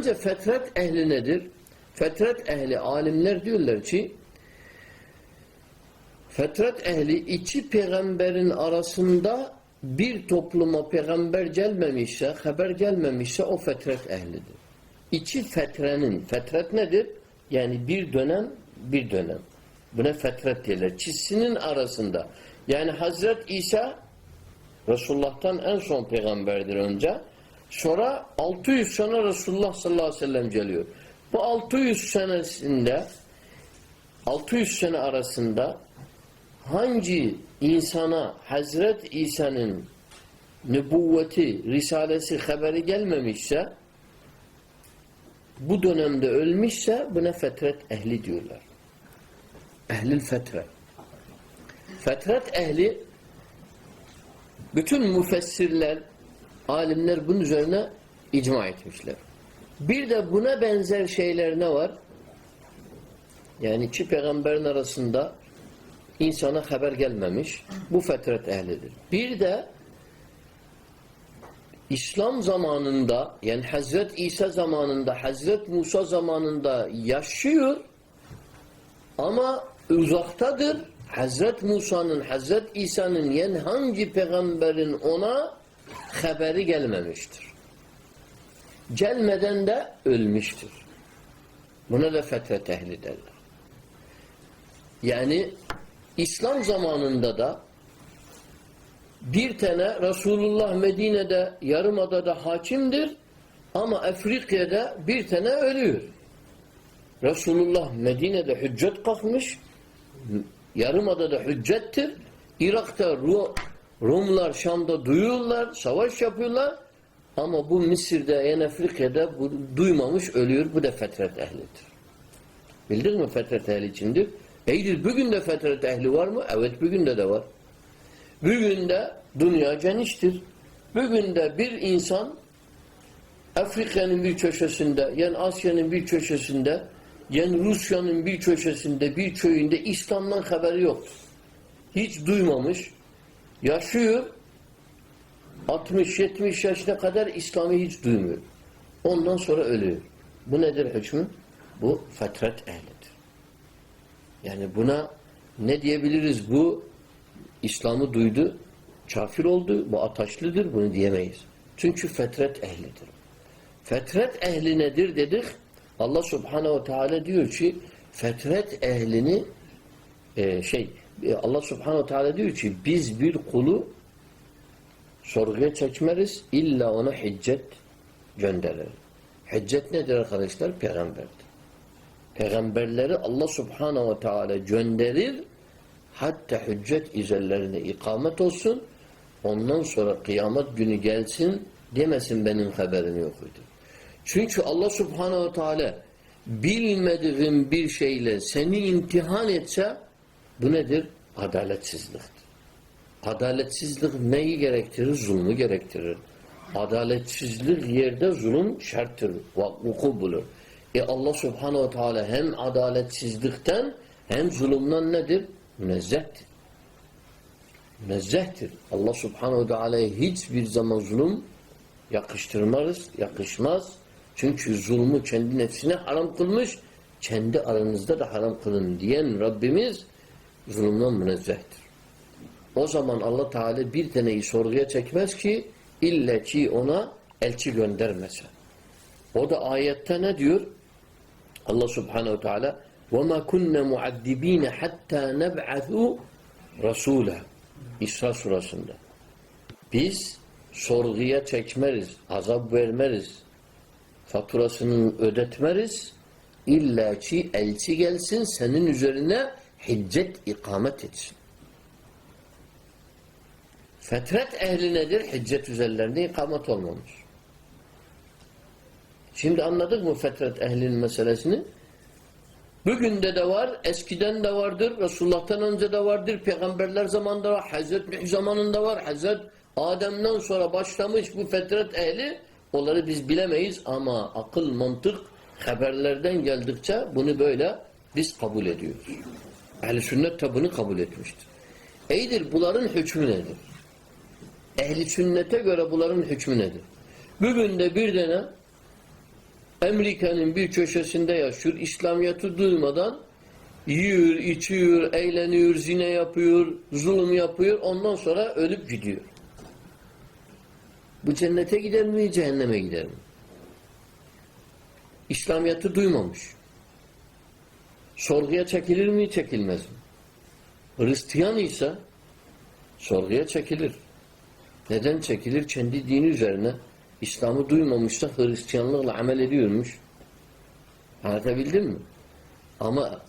Önce fetret ehli nedir? Fetret ehli alimler diyorlar ki fetret ehli iki peygamberin arasında bir topluma peygamber gelmemişse, haber gelmemişse o fetret ehlidir. İki fetrenin, fetret nedir? Yani bir dönem, bir dönem. Buna fetret diyorlar. Çizsinin arasında. Yani Hazret İsa Resulullah'tan en son peygamberdir önce. Sonra 600 sene Resulullah sallallahu aleyhi ve sellem geliyor. Bu 600 senesinde 600 sene arasında hangi insana Hazret İsa'nın nübüvveti, risalesi, haberi gelmemişse bu dönemde ölmüşse buna fetret ehli diyorlar. Ehlil fetre. Fetret ehli bütün müfessirler, alimler bunun üzerine icma etmişler. Bir de buna benzer şeyler ne var? Yani iki peygamberin arasında insana haber gelmemiş. Bu fetret ehlidir. Bir de İslam zamanında yani Hazret İsa zamanında Hazret Musa zamanında yaşıyor ama uzaktadır. Hazret Musa'nın, Hazret İsa'nın yani hangi peygamberin ona haberi gelmemiştir. Gelmeden de ölmüştür. Buna da fetret ehli derler. Yani İslam zamanında da bir tane Resulullah Medine'de Yarımada'da hakimdir ama Afrika'da bir tane ölüyor. Resulullah Medine'de hüccet kalkmış Yarımada'da hüccettir. Irak'ta Rumlar Şam'da duyuyorlar, savaş yapıyorlar ama bu Mısır'da yani Afrika'da bu duymamış ölüyor. Bu da fetret ehlidir. Bildin mi fetret ehli içindir? Eydir bugün de fetret ehli var mı? Evet bugün de de var. Bugün de dünya geniştir. Bugün de bir insan Afrika'nın bir köşesinde, yani Asya'nın bir köşesinde, yani Rusya'nın bir köşesinde, bir köyünde İslam'dan haberi yoktur. Hiç duymamış. Yaşıyor. 60-70 yaşına kadar İslam'ı hiç duymuyor. Ondan sonra ölüyor. Bu nedir hükmü? Bu fetret ehlidir. Yani buna ne diyebiliriz? Bu İslam'ı duydu, kafir oldu, bu ataşlıdır, bunu diyemeyiz. Çünkü fetret ehlidir. Fetret ehli nedir dedik? Allah subhanehu ve teala diyor ki fetret ehlini e, şey Allah subhanehu teala diyor ki biz bir kulu sorguya çekmeriz illa ona hicret göndeririz. Hicret nedir arkadaşlar? Peygamberdir. Peygamberleri Allah subhanehu ve teala gönderir hatta hüccet üzerlerine ikamet olsun ondan sonra kıyamet günü gelsin demesin benim haberim yokuydu. Çünkü Allah subhanehu ve teala bilmediğin bir şeyle seni imtihan etse bu nedir? Adaletsizliktir. Adaletsizlik neyi gerektirir? Zulmü gerektirir. Adaletsizlik yerde zulüm şarttır. Vuku bulur. E Allah subhanehu teala hem adaletsizlikten hem zulümden nedir? Münezzehtir. Münezzehtir. Allah subhanehu teala'ya hiçbir zaman zulüm yakıştırmaz, yakışmaz. Çünkü zulmü kendi nefsine haram kılmış, kendi aranızda da haram kılın diyen Rabbimiz zulümden münezzehtir. O zaman Allah Teala bir taneyi sorguya çekmez ki illa ki ona elçi göndermese. O da ayette ne diyor? Allah Subhanahu Teala وَمَا كُنَّ مُعَذِّب۪ينَ حَتَّى نَبْعَثُوا رَسُولًا İsra surasında. Biz sorguya çekmeriz, azap vermeriz, faturasını ödetmeriz. İlla ki elçi gelsin senin üzerine hiccet ikamet etsin. Fetret ehli nedir? Hiccet üzerlerinde ikamet olmamış. Şimdi anladık mı fetret ehlinin meselesini? Bugün de de var, eskiden de vardır, Resulullah'tan önce de vardır, peygamberler zamanında var, Hazreti Nuh zamanında var, Hazreti Adem'den sonra başlamış bu fetret ehli, onları biz bilemeyiz ama akıl, mantık haberlerden geldikçe bunu böyle biz kabul ediyoruz. Ehl-i sünnet de kabul etmiştir. Eydir bunların hükmü nedir? Ehli sünnete göre bunların hükmü nedir? Bugün de bir tane Amerika'nın bir köşesinde yaşıyor. İslamiyet'i duymadan yiyor, içiyor, eğleniyor, zine yapıyor, zulüm yapıyor. Ondan sonra ölüp gidiyor. Bu cennete gider mi, cehenneme gider mi? İslamiyet'i duymamış. Sorguya çekilir mi, çekilmez mi? Hristiyan ise sorguya çekilir. Neden çekilir? Kendi dini üzerine İslam'ı duymamış da Hristiyanlıkla amel ediyormuş. Anlatabildim mi? Ama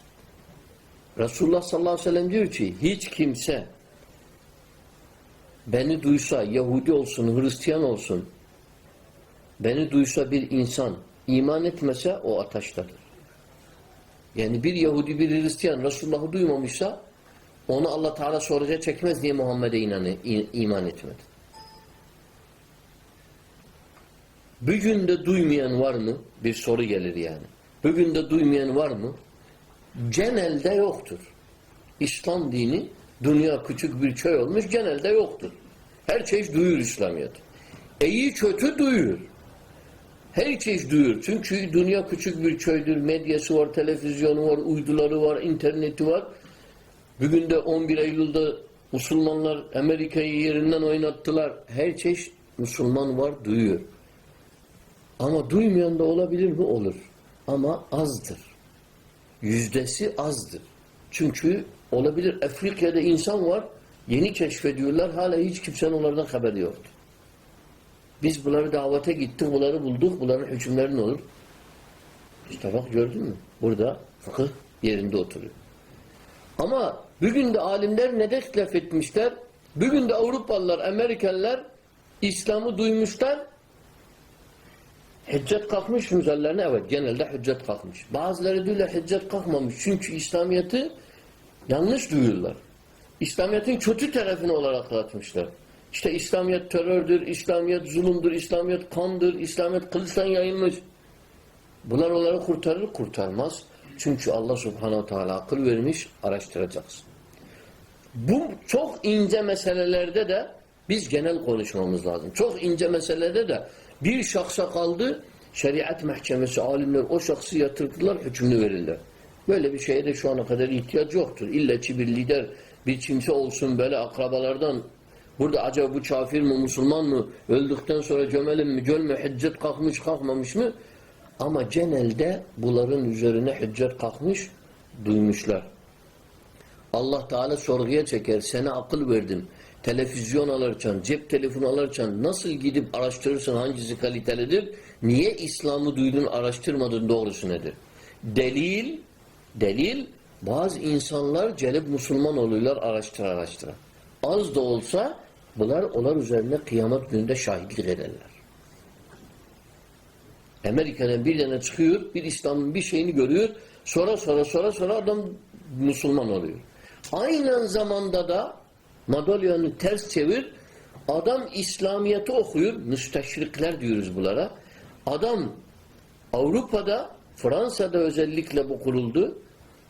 Resulullah sallallahu aleyhi ve sellem diyor ki hiç kimse beni duysa Yahudi olsun, Hristiyan olsun beni duysa bir insan iman etmese o ateştedir. Yani bir Yahudi bir Hristiyan Resulullah'ı duymamışsa onu Allah Teala soracak çekmez diye Muhammed'e iman etmedi. Bugün de duymayan var mı? Bir soru gelir yani. Bugün de duymayan var mı? Genelde yoktur. İslam dini dünya küçük bir köy olmuş genelde yoktur. Her çeşit duyur İslamiyet. İyi kötü duyur. Her çeşit duyur. Çünkü dünya küçük bir köydür. Medyası var, televizyonu var, uyduları var, interneti var. Bugün de 11 Eylül'de Müslümanlar Amerika'yı yerinden oynattılar. Her çeşit Müslüman var, duyuyor. Ama duymayan da olabilir mi? Olur. Ama azdır. Yüzdesi azdır. Çünkü olabilir. Afrika'da insan var, yeni keşfediyorlar, hala hiç kimsenin onlardan haberi yoktu. Biz bunları davete gittik, bunları bulduk, bunların hükümleri ne olur? İşte bak gördün mü? Burada fıkıh yerinde oturuyor. Ama bugün de alimler ne ihtilaf etmişler? Bugün de Avrupalılar, Amerikalılar İslam'ı duymuşlar. Hüccet kalkmış mı üzerlerine? Evet genelde hüccet kalkmış. Bazıları diyorlar hüccet kalkmamış. Çünkü İslamiyet'i yanlış duyuyorlar. İslamiyet'in kötü tarafını olarak anlatmışlar. İşte İslamiyet terördür, İslamiyet zulümdür, İslamiyet kandır, İslamiyet kılıçtan yayılmış. Bunlar onları kurtarır, kurtarmaz. Çünkü Allah subhanahu teala akıl vermiş, araştıracaksın. Bu çok ince meselelerde de biz genel konuşmamız lazım. Çok ince meselelerde de bir şahsa kaldı, şeriat mahkemesi, alimler o şahsı yatırdılar, hükmünü verirler. Böyle bir şeye de şu ana kadar ihtiyaç yoktur. İlla ki bir lider, bir kimse olsun böyle akrabalardan Burada acaba bu kafir mi, Müslüman mı, öldükten sonra gömelim mi, gölme, hüccet kalkmış, kalkmamış mı? Ama genelde bunların üzerine hüccet kalkmış, duymuşlar. Allah Teala sorguya çeker, sana akıl verdim. Televizyon alırken, cep telefonu alırken nasıl gidip araştırırsın hangisi kalitelidir? Niye İslam'ı duydun, araştırmadın doğrusu nedir? Delil, delil, bazı insanlar gelip Müslüman oluyorlar araştıra araştıra. Az da olsa bunlar onlar üzerine kıyamet gününde şahitlik ederler. Amerika'dan bir tane çıkıyor, bir İslam'ın bir şeyini görüyor, sonra sonra sonra sonra adam Müslüman oluyor. Aynı zamanda da madalyanı ters çevir, adam İslamiyet'i okuyor, müsteşrikler diyoruz bunlara. Adam Avrupa'da, Fransa'da özellikle bu kuruldu.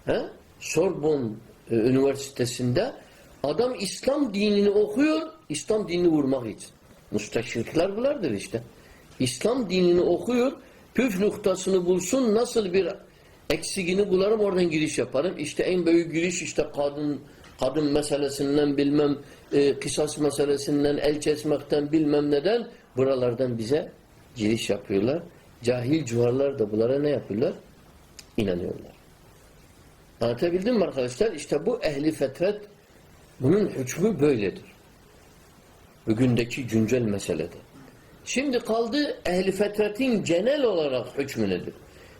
He? Sorbonne e, Üniversitesi'nde adam İslam dinini okuyor, İslam dinini vurmak için. Müsteşrikler bunlardır işte. İslam dinini okuyor, püf noktasını bulsun, nasıl bir eksigini bularım oradan giriş yaparım. İşte en büyük giriş işte kadın kadın meselesinden bilmem e, kısas meselesinden el kesmekten bilmem neden buralardan bize giriş yapıyorlar. Cahil cuharlar da bunlara ne yapıyorlar? İnanıyorlar. Anlatabildim mi arkadaşlar? İşte bu ehli fetret bunun hükmü böyledir. Bugündeki güncel meselede. Şimdi kaldı ehli fetretin genel olarak hükmü nedir?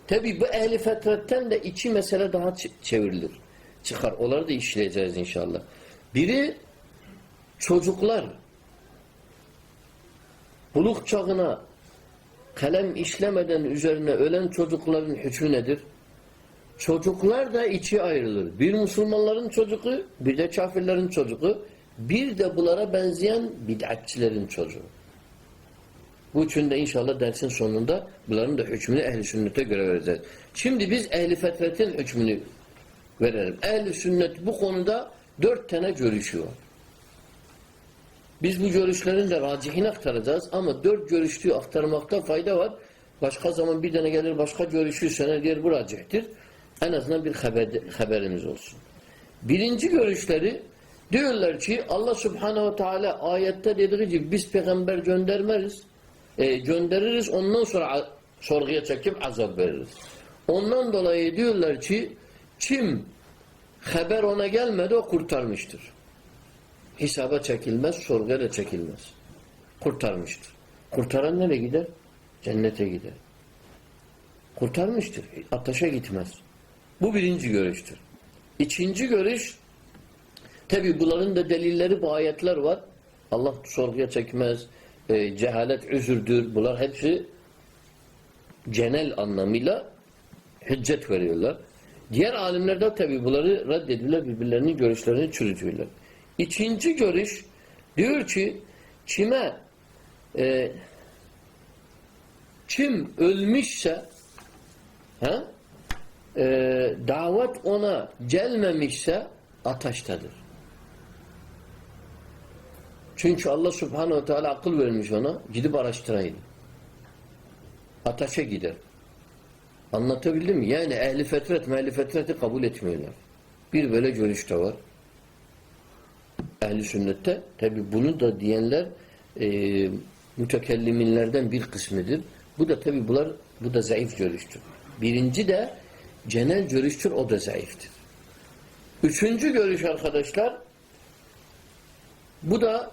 Tabi bu ehli fetretten de iki mesele daha çevrilir. Çıkar. Onları da işleyeceğiz inşallah. Biri çocuklar buluk çağına kalem işlemeden üzerine ölen çocukların hükmü nedir? Çocuklar da içi ayrılır. Bir Müslümanların çocuğu, bir de kafirlerin çocuğu, bir de bunlara benzeyen bid'atçilerin çocuğu. Bu için de inşallah dersin sonunda bunların da hükmünü ehli sünnete göre vereceğiz. Şimdi biz ehli fetretin hükmünü verelim. Ehli sünnet bu konuda dört tane görüşü var. Biz bu görüşlerin de racihini aktaracağız ama dört görüşlüğü aktarmakta fayda var. Başka zaman bir tane gelir başka görüşürse diğer bu racihtir. En azından bir haber, haberimiz olsun. Birinci görüşleri diyorlar ki Allah subhanehu ve teala ayette dediği gibi biz peygamber göndermeriz. E, göndeririz ondan sonra sorguya çekip azap veririz. Ondan dolayı diyorlar ki kim haber ona gelmedi o kurtarmıştır. Hesaba çekilmez, sorguya da çekilmez. Kurtarmıştır. Kurtaran nereye gider? Cennete gider. Kurtarmıştır. Ateşe gitmez. Bu birinci görüştür. İkinci görüş tabi bunların da delilleri bu ayetler var. Allah sorguya çekmez. E, cehalet üzürdür. Bunlar hepsi genel anlamıyla hüccet veriyorlar. Diğer alimler de tabi bunları reddediyorlar. Birbirlerinin görüşlerini çürütüyorlar. İkinci görüş diyor ki kime e, kim ölmüşse ha, e, davet ona gelmemişse ateştedir. Çünkü Allah subhanehu ve teala akıl vermiş ona. Gidip araştırayım. Ateşe gider. Anlatabildim mi? Yani ehli fetret, mehli fetreti kabul etmiyorlar. Bir böyle görüş de var. Ehli sünnette. Tabi bunu da diyenler e, mütekelliminlerden bir kısmıdır. Bu da tabi bunlar bu da zayıf görüştür. Birinci de genel görüştür. O da zayıftır. Üçüncü görüş arkadaşlar bu da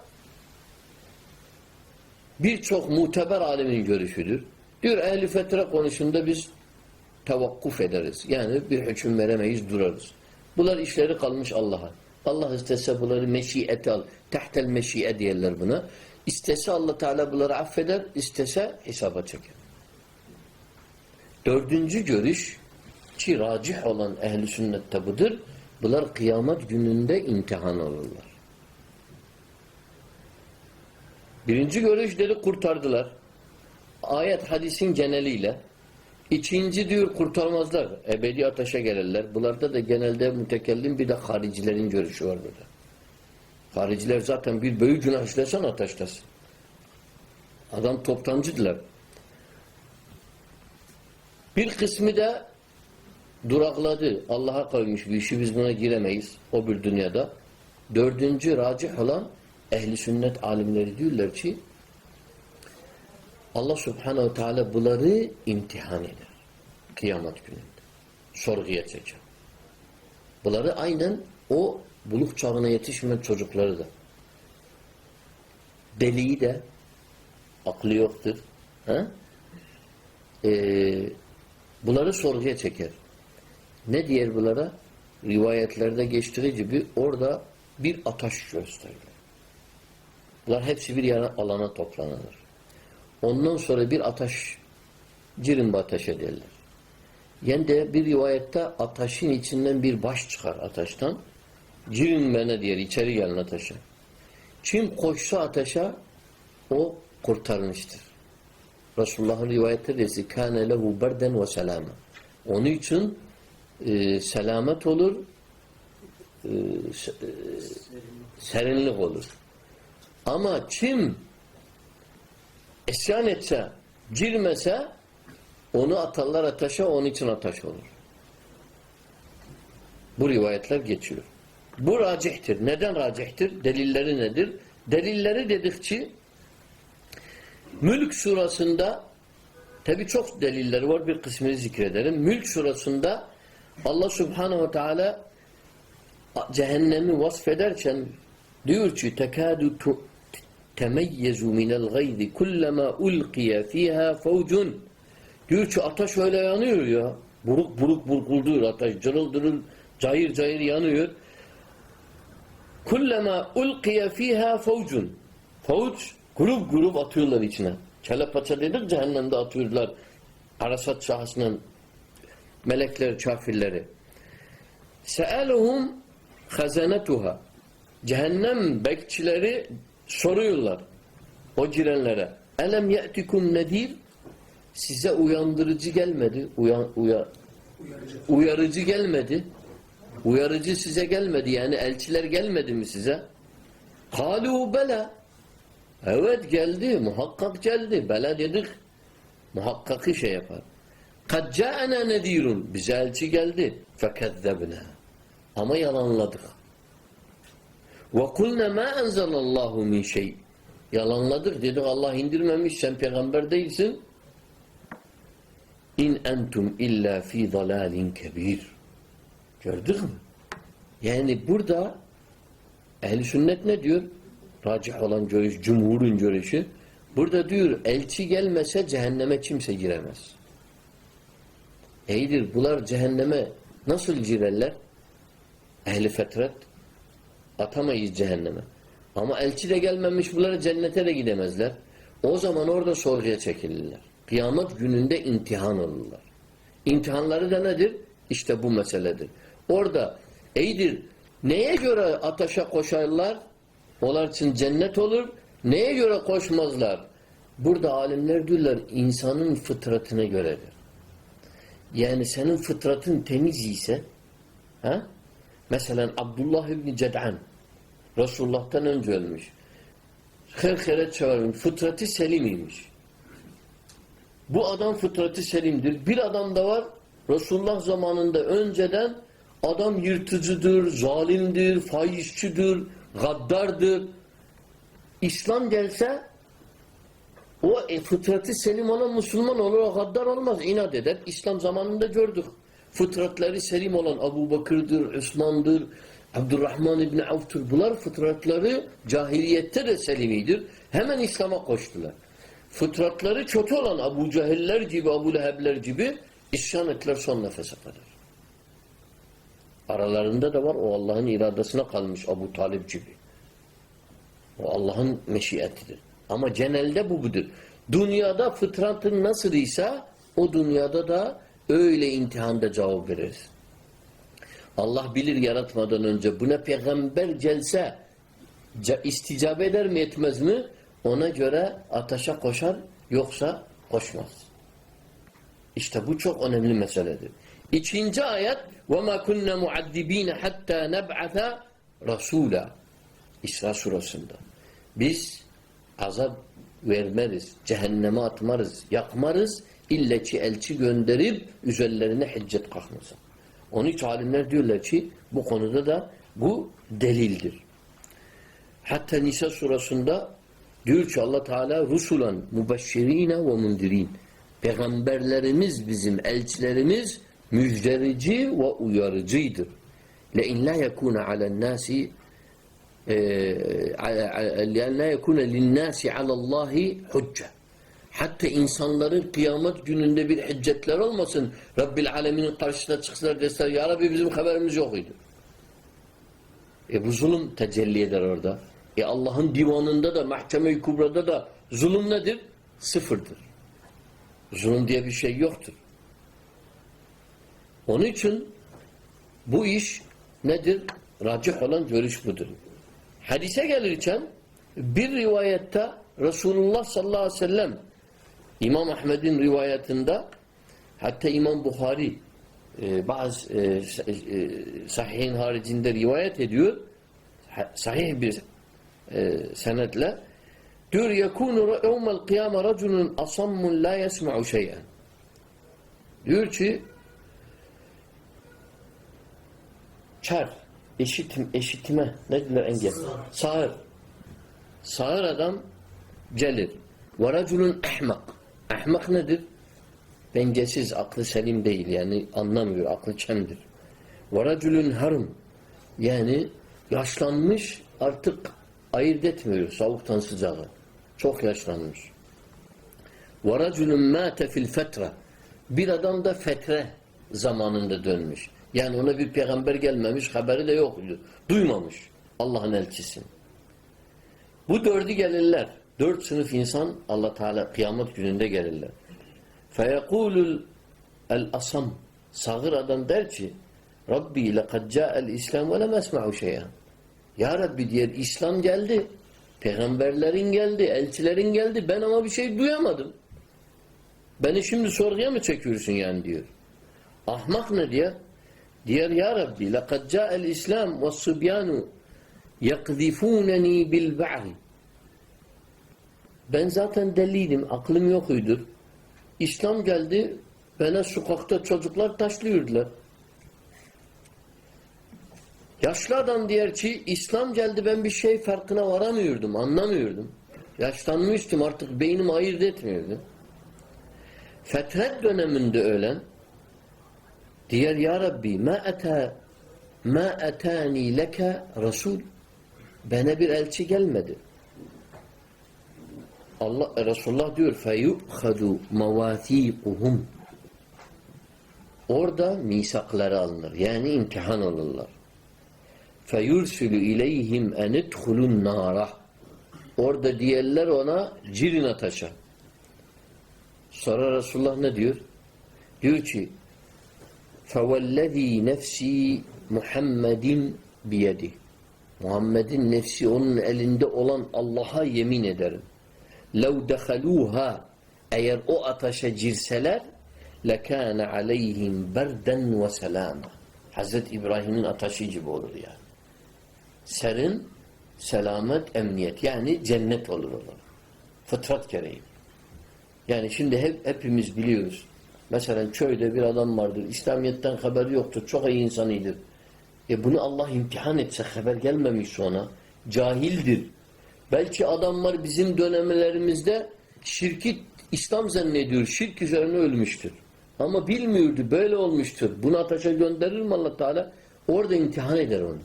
birçok muteber alimin görüşüdür. Diyor ehli fetre konusunda biz tevakkuf ederiz. Yani bir hüküm veremeyiz, durarız. Bunlar işleri kalmış Allah'a. Allah istese bunları meşiyete al. Tehtel meşiye diyorlar buna. İstese Allah Teala bunları affeder, istese hesaba çeker. Dördüncü görüş ki racih olan ehli sünnette budur. Bunlar kıyamet gününde imtihan olurlar. Birinci görüşleri kurtardılar. Ayet hadisin geneliyle. İkinci diyor kurtarmazlar. Ebedi ateşe gelirler. Bunlarda da genelde mütekellim bir de haricilerin görüşü var burada. Hariciler zaten bir büyük günah işlesen ateştesin. Adam toptancıdılar. Bir kısmı da durakladı. Allah'a koymuş bir işi biz buna giremeyiz. O bir dünyada. Dördüncü racih olan ehli sünnet alimleri diyorlar ki Allah subhanehu teala bunları imtihan eder. Kıyamet gününde. Sorguya çeker. Bunları aynen o buluk çağına yetişmeyen çocukları da. Deliyi de aklı yoktur. Ha? Ee, bunları sorguya çeker. Ne diyer bunlara? Rivayetlerde geçtiği gibi orada bir ateş gösterir. Bunlar hepsi bir yana alana toplanır. Ondan sonra bir ateş cirin ateş ederler. Yani de bir rivayette ateşin içinden bir baş çıkar ateşten. Cirin bana diyor içeri gelin ateşe. Kim koşsa ateşe o kurtarmıştır. Resulullah'ın rivayette desi kâne lehu berden ve selâme. Onun için e, selamet olur e, e, serinlik olur. Ama kim isyan etse, girmese onu atarlar ateşe, onun için ateş olur. Bu rivayetler geçiyor. Bu racihtir. Neden racihtir? Delilleri nedir? Delilleri dedikçe Mülk surasında tabi çok delilleri var. Bir kısmını zikrederim. Mülk surasında Allah subhanehu ve teala cehennemi vasfederken diyor ki tekadu temeyyezu minel gayzi kullama ulqiye fiha fevcun diyor ki ateş öyle yanıyor ya. Buruk buruk burkulduyor ateş cırıl cırıl cayır cayır yanıyor. Kullama ulqiye fiha fevcun fevc grup grup atıyorlar içine. Kelle paça dedik cehennemde atıyorlar. Arasat şahsının melekler kafirleri. Se'eluhum hazanetuha cehennem bekçileri soruyorlar o girenlere. Elem ye'tikum nedir? Size uyandırıcı gelmedi uyan, uya, uyarıcı gelmedi. Uyarıcı size gelmedi yani elçiler gelmedi mi size? Kalu bela. Evet geldi muhakkak geldi. Bela dedik Muhakkakı şey yapar. قَدْ جَاءَنَا نَذ۪يرٌ Bize elçi geldi. فَكَذَّبْنَا Ama yalanladık. وَقُلْنَا مَا أَنْزَلَ اللّٰهُ مِنْ şey. Yalanladık. Dedik Allah indirmemiş. Sen peygamber değilsin. İn entum illa fi dalalin kebir. Gördük mü? Yani burada ehl sünnet ne diyor? Racih olan görüş, cumhurun görüşü. Burada diyor elçi gelmese cehenneme kimse giremez. İyidir bunlar cehenneme nasıl girerler? Ehli fetret atamayız cehenneme. Ama elçi de gelmemiş bunlara cennete de gidemezler. O zaman orada sorguya çekilirler. Kıyamet gününde imtihan olurlar. İmtihanları da nedir? İşte bu meseledir. Orada iyidir. Neye göre ateşe koşarlar? Onlar için cennet olur. Neye göre koşmazlar? Burada alimler diyorlar insanın fıtratına göredir. Yani senin fıtratın temiz ise ha? mesela Abdullah İbni Ced'an Resulullah'tan önce ölmüş. Hırhıret çağırmış. Fıtratı selimiymiş. Bu adam fıtratı selimdir. Bir adam da var Resulullah zamanında önceden adam yırtıcıdır, zalimdir, faizçidir, gaddardır. İslam gelse o e, fıtratı selim olan Müslüman olur, o gaddar olmaz, inat eder. İslam zamanında gördük. Fıtratları selim olan Abu Bakır'dır, Osman'dır, Abdurrahman İbni Avf'tur. Bunlar fıtratları cahiliyette de selimidir. Hemen İslam'a koştular. Fıtratları kötü olan Abu Cehiller gibi, Abu Lehebler gibi isyan ettiler son nefese kadar. Aralarında da var o Allah'ın iradesine kalmış Abu Talib gibi. O Allah'ın meşiyetidir. Ama genelde bu budur. Dünyada fıtratın nasıl ise o dünyada da öyle imtihanda cevap veririz. Allah bilir yaratmadan önce buna peygamber gelse isticabe eder mi etmez mi? Ona göre ateşe koşar yoksa koşmaz. İşte bu çok önemli meseledir. İkinci ayet وَمَا كُنَّ مُعَذِّب۪ينَ حَتَّى نَبْعَثَ رَسُولًا İsra surasında. Biz azap vermeriz, cehenneme atmarız, yakmarız, ille ki elçi gönderip üzerlerine hicret kalkmasın. Onun için alimler diyorlar ki bu konuda da bu delildir. Hatta Nisa surasında diyor ki Allah Teala rusulan mubeşşirine ve mundirin. Peygamberlerimiz bizim elçilerimiz müjderici ve uyarıcıdır. Le in la yekuna alen nasi لأن لا يكون للناس على الله حجة Hatta insanların kıyamet gününde bir hüccetler olmasın. Rabbil Alemin'in karşısına çıksalar deseler Ya Rabbi bizim haberimiz yok idi. E bu zulüm tecelli eder orada. E Allah'ın divanında da mahkeme-i kubrada da zulüm nedir? Sıfırdır. Zulüm diye bir şey yoktur. Onun için bu iş nedir? Racih olan görüş budur. Hadise gelirken bir rivayette Resulullah sallallahu aleyhi ve sellem İmam Ahmed'in rivayetinde hatta İmam Bukhari e, bazı e, e, sahihin haricinde rivayet ediyor. Sahih bir e, senetle diyor yekunu yevmel kıyame raculun asammun la yesma'u şey'en. Diyor ki çar eşitim, eşitime ne diyorlar engel? Sağır. Sağır adam gelir. Ve raculun ahmak. Ahmak nedir? dengesiz, aklı selim değil yani anlamıyor, aklı çemdir. Ve raculun harım yani yaşlanmış artık ayırt etmiyor soğuktan sıcağı. Çok yaşlanmış. Raculun mâte fil fetre. Bir adam da fetre zamanında dönmüş yani ona bir peygamber gelmemiş, haberi de yoktu. Duymamış Allah'ın elçisi. Bu dördü gelirler. Dört sınıf insan Allah Teala kıyamet gününde gelirler. Feyekulul el asam sağır adam der ki Rabbi lekad ca'el İslam ve lem esma'u şey'an. Ya Rabbi diyor İslam geldi. Peygamberlerin geldi, elçilerin geldi. Ben ama bir şey duyamadım. Beni şimdi sorguya mı çekiyorsun yani diyor. Ahmak ne diyor? Diyor ya Rabbi لَقَدْ جَاءَ الْإِسْلَامُ وَالصُّبْيَانُ يَقْذِفُونَنِي بِالْبَعْرِ Ben zaten deliydim, aklım yokuydu. İslam geldi bana sokakta çocuklar taşlıyordular. Yaşlı adam diyor ki İslam geldi ben bir şey farkına varamıyordum, anlamıyordum. Yaşlanmıştım artık beynim ayırt etmiyordu. Fetret döneminde ölen diyor ya Rabbi ma ata ma atani leke rasul bana bir elçi gelmedi. Allah Resulullah diyor feyukhadu mawathiquhum Orada misakları alınır. Yani imtihan alırlar. فَيُرْسِلُ اِلَيْهِمْ اَنِ ادْخُلُوا nara. Orada diyerler ona cirin ateşe. Sonra Resulullah ne diyor? Diyor ki فَوَالَّذ۪ي nefsi Muhammedin biyedi. Muhammed'in nefsi onun elinde olan Allah'a yemin ederim. لَوْ دَخَلُوهَا Eğer o ateşe girseler لَكَانَ عَلَيْهِمْ بَرْدًا وَسَلَامًا Hazreti İbrahim'in ateşi gibi olur yani. Serin, selamet, emniyet. Yani cennet olur onlar. Fıtrat gereği. Yani şimdi hep hepimiz biliyoruz. Mesela köyde bir adam vardır. İslamiyet'ten haberi yoktur. Çok iyi insanıdır. E bunu Allah imtihan etse haber gelmemiş ona. Cahildir. Belki adamlar bizim dönemlerimizde şirki İslam zannediyor. Şirk üzerine ölmüştür. Ama bilmiyordu. Böyle olmuştur. Bunu ateşe gönderir mi allah Teala? Orada imtihan eder onu.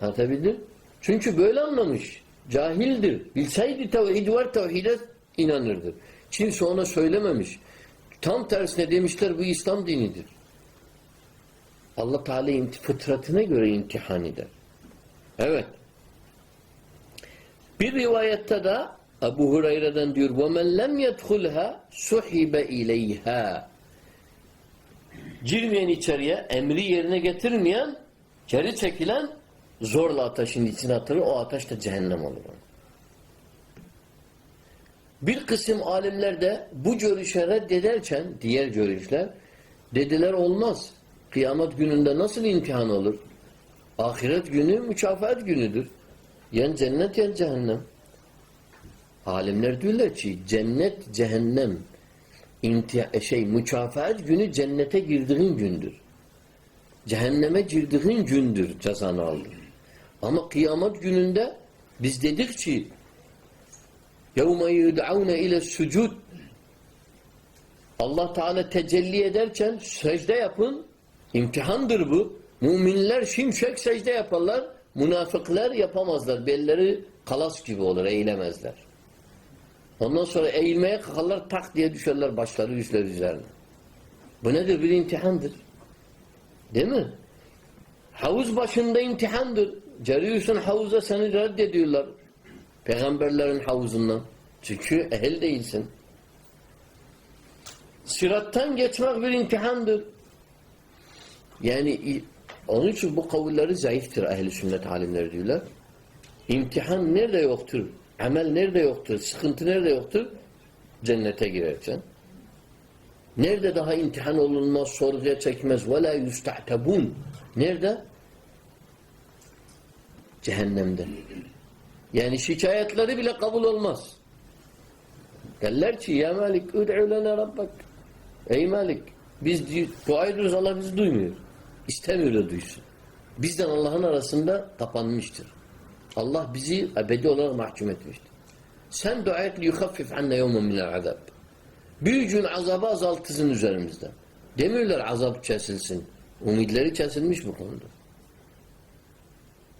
Anlatabildim? Çünkü böyle anlamış. Cahildir. Bilseydi tevhid var tevhide inanırdı. Kimse ona söylememiş. Tam tersine demişler bu İslam dinidir. Allah Teala fıtratına göre imtihan eder. Evet. Bir rivayette de Ebu Hureyre'den diyor وَمَنْ لَمْ يَدْخُلْهَا سُحِبَ اِلَيْهَا Girmeyen içeriye, emri yerine getirmeyen, geri çekilen zorla ateşin içine atılır. O ateş de cehennem olur. Bir kısım alimler de bu görüşe reddederken diğer görüşler dediler olmaz. Kıyamet gününde nasıl imtihan olur? Ahiret günü mükafat günüdür. Yen cennet yen cehennem. Alimler diyorlar ki cennet cehennem imtiha şey mükafat günü cennete girdiğin gündür. Cehenneme girdiğin gündür cezanı aldın. Ama kıyamet gününde biz dedik ki يَوْمَ يُدْعَوْنَ اِلَى السُّجُودِ Allah Teala tecelli ederken secde yapın. İmtihandır bu. Müminler şimşek secde yaparlar. Münafıklar yapamazlar. Belleri kalas gibi olur. Eğilemezler. Ondan sonra eğilmeye kalkarlar tak diye düşerler başları yüzleri üzerine. Bu nedir? Bir imtihandır. Değil mi? Havuz başında imtihandır. Geliyorsun havuza seni reddediyorlar. Peygamberlerin havuzundan. Çünkü ehil değilsin. Sırattan geçmek bir imtihandır. Yani onun için bu kavulleri zayıftır ehli sünnet alimleri diyorlar. İmtihan nerede yoktur? Amel nerede yoktur? Sıkıntı nerede yoktur? Cennete girerken. Nerede daha imtihan olunmaz, sorguya çekmez? وَلَا يُسْتَعْتَبُونَ Nerede? Cehennemde. Yani şikayetleri bile kabul olmaz. Derler ki ya Malik ud'u lana rabbak. Ey Malik biz dua ediyoruz Allah bizi duymuyor. İstemiyor da duysun. Bizden Allah'ın arasında kapanmıştır. Allah bizi ebedi olarak mahkum etmiştir. Sen dua et liyuhaffif anne yevmen minel azab. Bir gün azabı azaltırsın üzerimizden. Demiyorlar azap kesilsin. Umidleri kesilmiş bu konuda.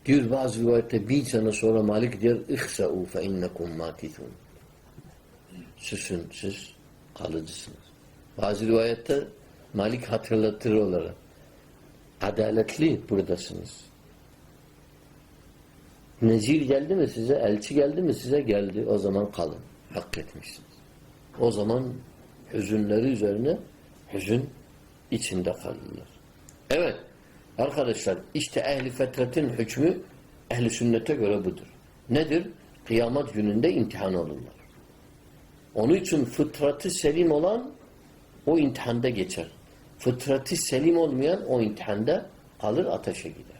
Diyor bazı rivayette bir sene sonra Malik diyor اِخْسَعُوا فَاِنَّكُمْ مَاتِثُونَ Susun siz kalıcısınız. Bazı rivayette Malik hatırlatır olarak adaletli buradasınız. Nezir geldi mi size? Elçi geldi mi size? Geldi. O zaman kalın. Hak etmişsiniz. O zaman hüzünleri üzerine hüzün içinde kalırlar. Evet. Arkadaşlar işte ehli fetretin hükmü ehli sünnete göre budur. Nedir? Kıyamet gününde imtihan olurlar. Onun için fıtratı selim olan o imtihanda geçer. Fıtratı selim olmayan o imtihanda kalır ateşe gider.